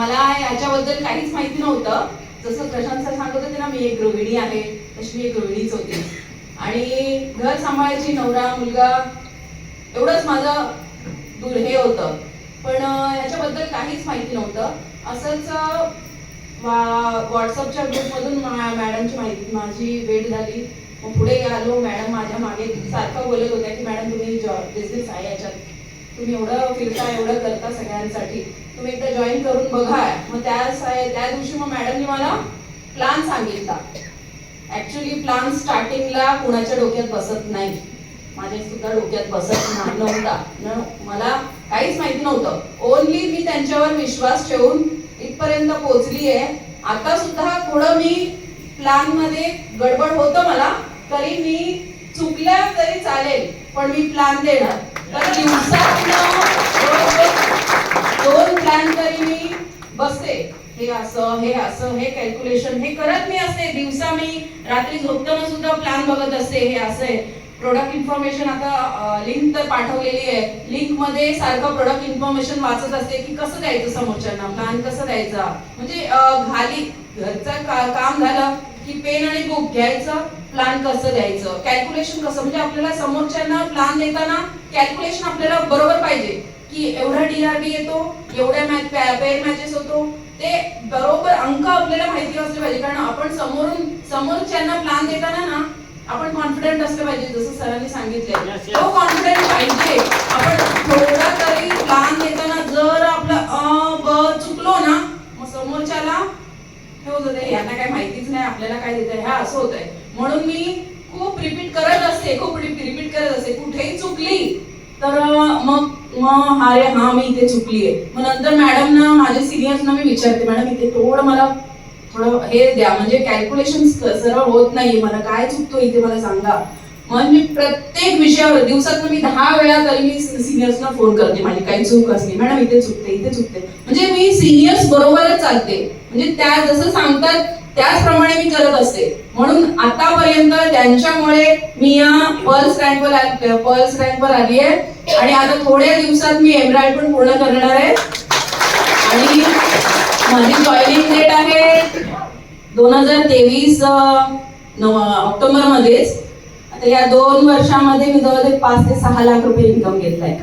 मला याच्याबद्दल काहीच माहिती नव्हतं. जसं प्रशांत सर सांगत होते ना मी एक गृहिणी आहे तशी मी एक गृहिणीच होती. आणि घर सांभाळायची नवरा मुलगा एवढंच माझं दूर हे होतं. पण याच्याबद्दल काहीच माहिती नव्हतं. असंच वा- व्हॉट्सअपच्या ग्रुपमधून मा- मॅडमची माहिती माझी वेळ झाली. मग पुढे आलो मॅडम माझ्या मागे सारखं बोलत होत्या की मॅडम तुम्ही जॉब बिझनेस आहे याच्यात. तुम्ही एवढं फिरता एवढं करता सगळ्यांसाठी. तुम्ही एकदा जॉईन करून बघा. मग त्या त्या दिवशी मग मॅडमनी मला प्लान सांगितला. ऍक्च्युली प्लान स्टार्टिंगला कुणाच्या डोक्यात बसत नाही. माझ्या सुद्धा डोक्यात बसत नव्हता. मला काहीच माहिती नव्हतं. ओनली मी त्यांच्यावर विश्वास ठेवून इथपर्यंत पोहोचली आहे आता सुद्धा थोडं मी प्लानमध्ये गडबड होतं मला तरी मी चुकल्या तरी चालेल पण मी प्लान देणार. तर दिवसा प्लॅन मी बसते. हे असं हे असं हे कॅल्क्युलेशन हे करत मी असते. दिवसा मी रात्री झोपताना सुद्धा प्लॅन बघत असते. हे असं आहे. प्रोडक्ट इन्फॉर्मेशन आता लिंक तर पाठवलेली आहे. लिंकमध्ये सारखं प्रोडक्ट इन्फॉर्मेशन वाचत असते की कसं द्यायचं समोरच्यांना? प्लॅन कसं द्यायचा? म्हणजे घाली घरचं का- काम झालं की पेन आणि बुक घ्यायचं प्लॅन कसं द्यायचं? कॅल्क्युलेशन कसं? म्हणजे आपल्याला समोरच्यांना प्लॅन देताना कॅल्क्युलेशन आपल्याला बरोबर पाहिजे. की एवढा डीआरबी येतो एवढ्या मॅच पेअर मॅचेस होतो ते बरोबर अंक आपल्याला माहिती असले पाहिजे. कारण आपण समोरून समोरच्यांना प्लॅन देताना ना आपण कॉन्फिडंट असलं पाहिजे जसं सरांनी yes. तो कॉन्फिडंट पाहिजे. आपण थोडा तरी प्लॅन देताना जर आपलं अ ब चुकलो ना मग समोरच्याला हे होत होते यांना काय माहितीच नाही आपल्याला काय देत ह्या असं होत आहे म्हणून मी खूप रिपीट करत असते खूप रिपीट करत असते. कुठेही चुकली तर मग मग अरे हा मी इथे चुकली आहे मग नंतर मॅडम ना माझे सिनियर्सना मी विचारते मॅडम इथे थोडं मला थोडं हे द्या म्हणजे कॅल्क्युलेशन सरळ होत नाही मला काय चुकतो इथे मला सांगा. मग मी प्रत्येक विषयावर दिवसात मी दहा वेळा तरी मी सिनियर्सना फोन करते. माझी काही चूक असली मॅडम इथे चुकते इथे चुकते म्हणजे मी सिनियर्स बरोबरच चालते. म्हणजे त्या जसं सांगतात त्याचप्रमाणे मी करत असते. म्हणून आतापर्यंत त्यांच्यामुळे मी या पर्ल्स रँकवर पर्ल्स रँकवर आली आहे. आणि आता थोड्या दिवसात मी एमराल्ड पण पूर्ण करणार आहे. आणि माझी जॉईनिंग डेट आहे दोन हजार तेवीस ऑक्टोबर मध्येच आता या दोन वर्षामध्ये मी जवळजवळ पाच ते सहा लाख रुपये इन्कम घेतलाय.